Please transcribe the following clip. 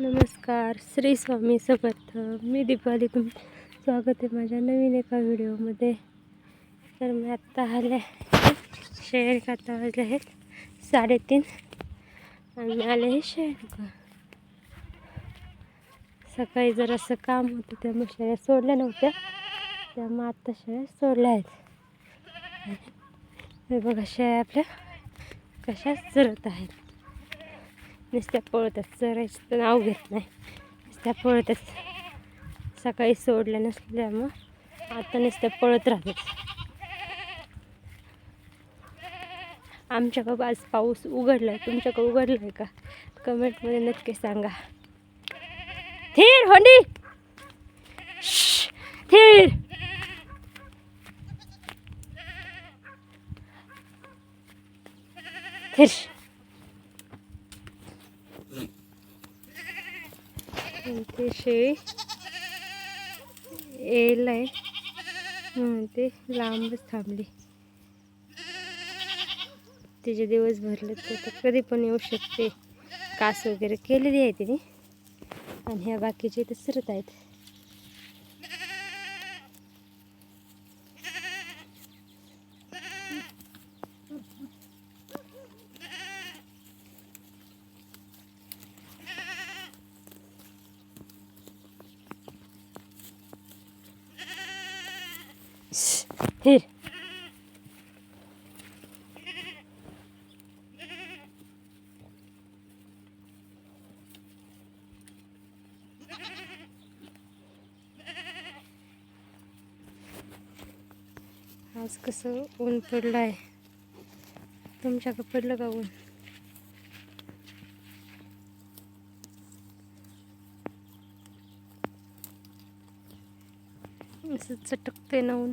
नमस्कार श्री स्वामी समर्थ. मी दीपाली तुम स्वागत आहे माझ्या नवीन एका व्हिडिओमध्ये. तर मी आत्ता आले शेअर खाता वाजले आहेत. साडेतीन. आणि आले हे शेअर सकाळी जरासं काम होतं त्यामुळे शेळ्या सोडल्या नव्हत्या. त्यामुळे आत्ता शेळ्या सोडल्या आहेत. हे बघा शेळ्या आपल्या कशा चरत आहेत. नुसत्या पळतच चरायचं तर नाव घेत नाही. नुसत्या पळतच. सकाळी सोडल्या नसल्यामुळं आता नुसत्या पळत राहतात आमच्याकडं आज पाऊस उघडला आहे तुमच्याकडं उघडला आहे का? कमेंटमध्ये नक्की सांगा. थीर होंडी! थीर थीर इथे ते शेळी येईल आहे. म्हणून ते लांबच थांबली. तिचे दिवस भरले तर कधी पण येऊ शकते. कास वगैरे केलेली आहे तिने. आणि ह्या बाकीचे इथे सरत आहेत. हे आज कसं ऊन पडलं आहे? तुमच्याकडं पडलं का ऊन? असं चटकते ना ऊन.